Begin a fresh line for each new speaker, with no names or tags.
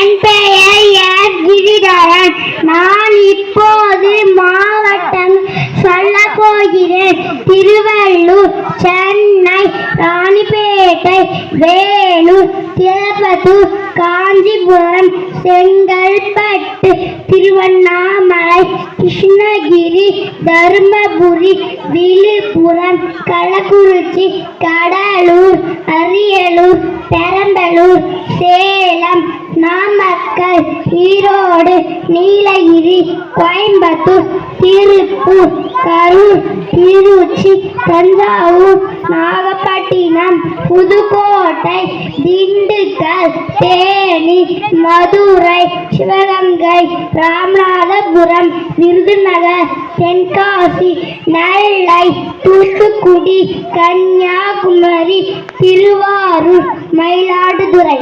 என் பெயர் கிரிதரன் நான் இப்போது மாவட்டம் சொல்ல போகிறேன் திருவள்ளூர் சென்னை ராணிப்பேட்டை வேலூர் திருப்பத்தூர் காஞ்சிபுரம் செங்கல்பட்டு திருவண்ணாமலை கிருஷ்ணகிரி தருமபுரி விழு விழுப்புரம் கள்ளக்குறிச்சி கடலூர் அரியலூர் பெரம்பலூர் சேலம் நாமக்கல் ஈரோடு நீலகிரி கோயம்புத்தூர் திருப்பூர் கரூர் திருச்சி தஞ்சாவூர் நாகப்பட்டினம் புதுக்கோட்டை திண்டுக்கல் தேனி மதுரை சிவகங்கை ராமநாதபுரம் விருதுநகர் தென்காசி நெல்லை தூத்துக்குடி கன்னியாகுமரி திருவாரூர் மயிலாடுதுறை.